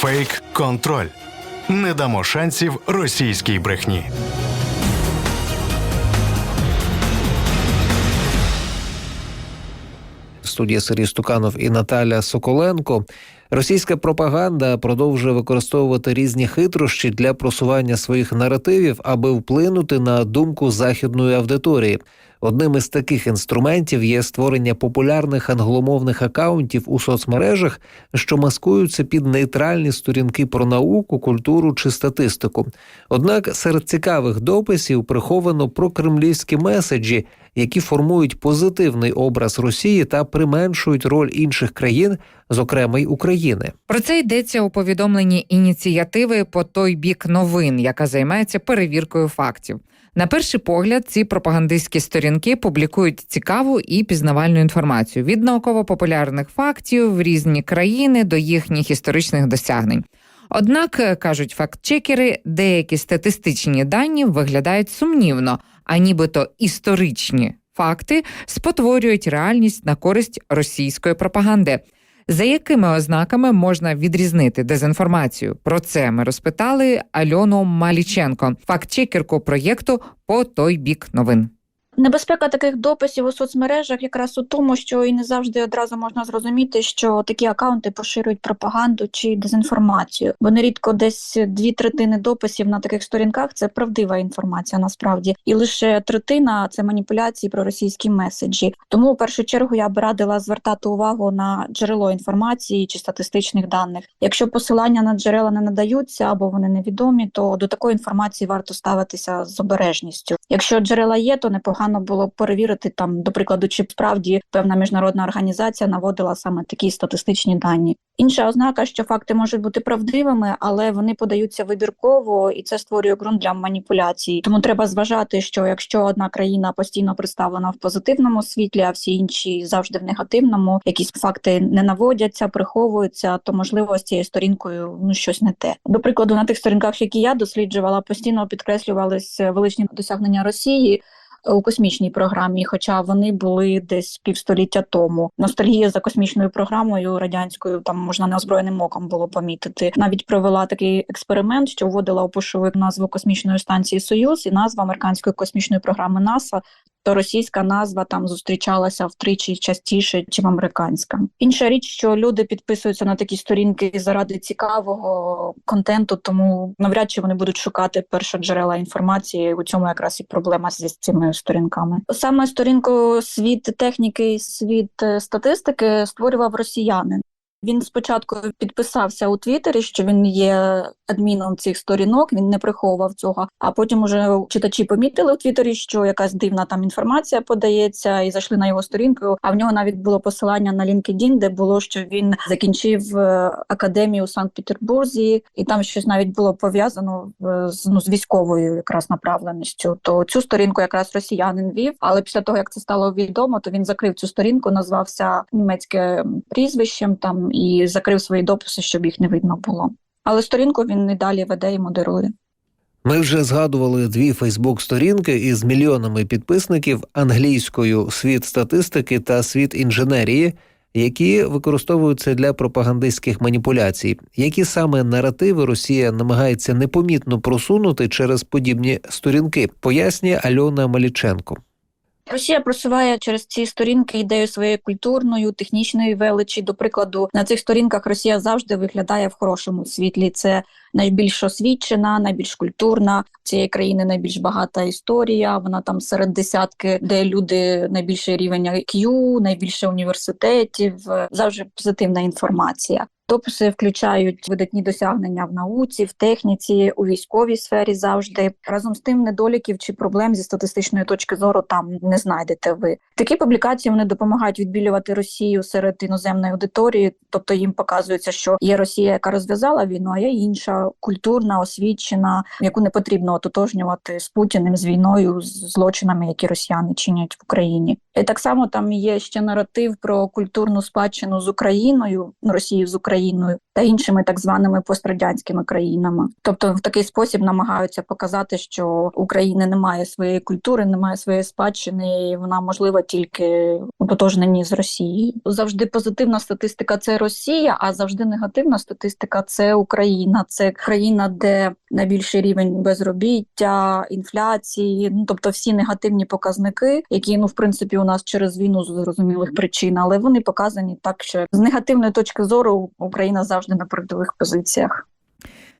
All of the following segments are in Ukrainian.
Фейк контроль. Не дамо шансів російській брехні. студія Сергій Стуканов і Наталя Соколенко. Російська пропаганда продовжує використовувати різні хитрощі для просування своїх наративів, аби вплинути на думку західної аудиторії. Одним із таких інструментів є створення популярних англомовних акаунтів у соцмережах, що маскуються під нейтральні сторінки про науку, культуру чи статистику. Однак серед цікавих дописів приховано прокремлівські меседжі, які формують позитивний образ Росії та применшують роль інших країн, зокрема й України. Про це йдеться у повідомленні ініціативи по той бік новин, яка займається перевіркою фактів. На перший погляд, ці пропагандистські сторінки публікують цікаву і пізнавальну інформацію від науково-популярних фактів в різні країни до їхніх історичних досягнень. Однак кажуть фактчекери, деякі статистичні дані виглядають сумнівно, а нібито історичні факти спотворюють реальність на користь російської пропаганди. За якими ознаками можна відрізнити дезінформацію? Про це ми розпитали Альону Маліченко, фактчекерку проєкту по той бік новин. Небезпека таких дописів у соцмережах якраз у тому, що і не завжди одразу можна зрозуміти, що такі акаунти поширюють пропаганду чи дезінформацію. Бо нерідко десь дві третини дописів на таких сторінках це правдива інформація, насправді, і лише третина це маніпуляції про російські меседжі. Тому у першу чергу я б радила звертати увагу на джерело інформації чи статистичних даних. Якщо посилання на джерела не надаються або вони невідомі, то до такої інформації варто ставитися з обережністю. Якщо джерела є, то непогано непогано було перевірити там, до прикладу, чи справді певна міжнародна організація наводила саме такі статистичні дані. Інша ознака, що факти можуть бути правдивими, але вони подаються вибірково, і це створює ґрунт для маніпуляцій. Тому треба зважати, що якщо одна країна постійно представлена в позитивному світлі, а всі інші завжди в негативному, якісь факти не наводяться, приховуються, то можливо з цією сторінкою ну щось не те. До прикладу, на тих сторінках, які я досліджувала, постійно підкреслювались величні досягнення Росії у космічній програмі, хоча вони були десь півстоліття тому. Ностальгія за космічною програмою радянською там можна неозброєним оком було помітити. Навіть провела такий експеримент, що вводила у пошовик назву космічної станції Союз і назва американської космічної програми НАСА то російська назва там зустрічалася втричі частіше, чим американська. Інша річ, що люди підписуються на такі сторінки заради цікавого контенту, тому навряд чи вони будуть шукати першоджерела інформації. У цьому якраз і проблема зі цими сторінками. Саме сторінку світ техніки, світ е, статистики створював росіянин. Він спочатку підписався у Твіттері, що він є адміном цих сторінок, він не приховував цього. А потім уже читачі помітили у Твіттері, що якась дивна там інформація подається, і зайшли на його сторінку. А в нього навіть було посилання на LinkedIn, де було, що він закінчив е, академію у Санкт-Петербурзі, і там щось навіть було пов'язано з ну з військовою якраз направленістю. То цю сторінку якраз росіянин вів. Але після того як це стало відомо, то він закрив цю сторінку, назвався німецьким прізвищем там і закрив свої дописи, щоб їх не видно було. Але сторінку він і далі веде і модерує. Ми вже згадували дві Фейсбук-сторінки із мільйонами підписників англійською світ статистики та світ інженерії, які використовуються для пропагандистських маніпуляцій. Які саме наративи Росія намагається непомітно просунути через подібні сторінки, пояснює Альона Маліченко. Росія просуває через ці сторінки ідею своєї культурної, технічної величі. До прикладу, на цих сторінках Росія завжди виглядає в хорошому світлі. Це найбільш освічена, найбільш культурна цієї країни, найбільш багата історія. Вона там серед десятки, де люди найбільший рівень IQ, найбільше університетів, завжди позитивна інформація. Дописи включають видатні досягнення в науці, в техніці, у військовій сфері завжди. Разом з тим, недоліків чи проблем зі статистичної точки зору там не знайдете ви. Такі публікації вони допомагають відбілювати Росію серед іноземної аудиторії, тобто їм показується, що є Росія, яка розв'язала війну, а є інша культурна, освічена, яку не потрібно ототожнювати з Путіним з війною, з злочинами, які росіяни чинять в Україні. Так само там є ще наратив про культурну спадщину з Україною, Росії з Україною. Та іншими так званими пострадянськими країнами. Тобто, в такий спосіб намагаються показати, що України немає своєї культури, немає своєї спадщини, і вона можлива тільки у тотожненні з Росією. Завжди позитивна статистика це Росія, а завжди негативна статистика це Україна. Це країна, де найбільший рівень безробіття, інфляції, ну тобто всі негативні показники, які ну в принципі у нас через війну з зрозумілих причин, але вони показані так, що з негативної точки зору Україна завжди на передових позиціях.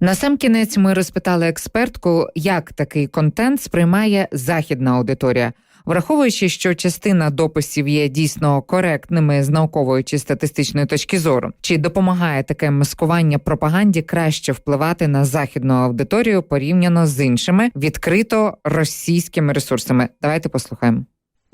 На сам кінець ми розпитали експертку, як такий контент сприймає західна аудиторія. Враховуючи, що частина дописів є дійсно коректними з наукової чи статистичної точки зору, чи допомагає таке маскування пропаганді краще впливати на західну аудиторію порівняно з іншими відкрито російськими ресурсами? Давайте послухаємо.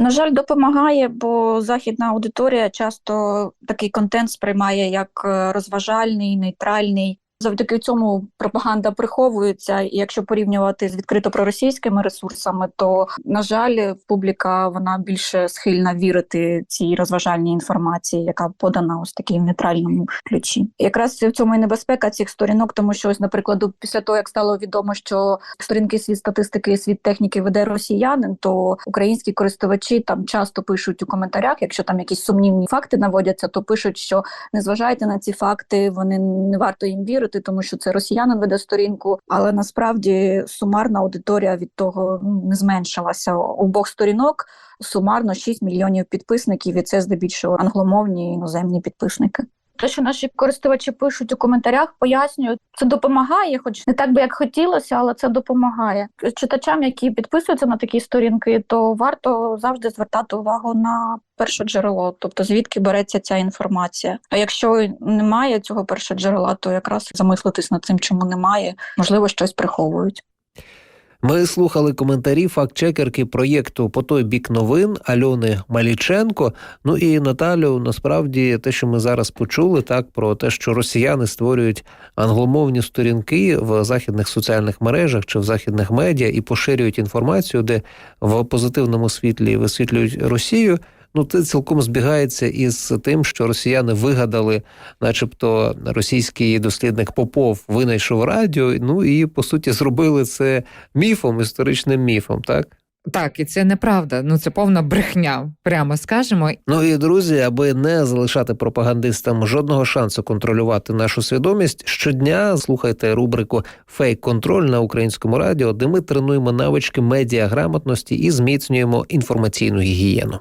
На жаль, допомагає, бо західна аудиторія часто такий контент сприймає як е, розважальний, нейтральний. Завдяки цьому пропаганда приховується, і якщо порівнювати з відкрито проросійськими ресурсами, то на жаль, публіка вона більше схильна вірити цій розважальній інформації, яка подана ось такій в нейтральному ключі. Якраз в цьому і небезпека цих сторінок, тому що ось, наприклад, після того як стало відомо, що сторінки світ статистики і світ техніки веде росіянин, то українські користувачі там часто пишуть у коментарях, якщо там якісь сумнівні факти наводяться, то пишуть, що не зважайте на ці факти, вони не варто їм вірити, тому що це росіянин веде сторінку. Але насправді сумарна аудиторія від того ну, не зменшилася. Обох сторінок сумарно 6 мільйонів підписників, і це здебільшого англомовні іноземні підписники. Те, що наші користувачі пишуть у коментарях, пояснюють, це допомагає, хоч не так би як хотілося, але це допомагає. Читачам, які підписуються на такі сторінки, то варто завжди звертати увагу на перше джерело, тобто звідки береться ця інформація. А якщо немає цього першого джерела, то якраз замислитись над цим, чому немає, можливо, щось приховують. Ми слухали коментарі фактчекерки проєкту по той бік новин Альони Маліченко. Ну і Наталю, насправді, те, що ми зараз почули, так про те, що росіяни створюють англомовні сторінки в західних соціальних мережах чи в західних медіа і поширюють інформацію, де в позитивному світлі висвітлюють Росію. Ну, це цілком збігається із тим, що росіяни вигадали, начебто, російський дослідник Попов винайшов радіо. Ну і по суті зробили це міфом, історичним міфом, так. Так, і це неправда. Ну це повна брехня, прямо скажемо. Ну і друзі, аби не залишати пропагандистам жодного шансу контролювати нашу свідомість, щодня слухайте рубрику Фейк контроль на українському радіо, де ми тренуємо навички медіаграмотності і зміцнюємо інформаційну гігієну.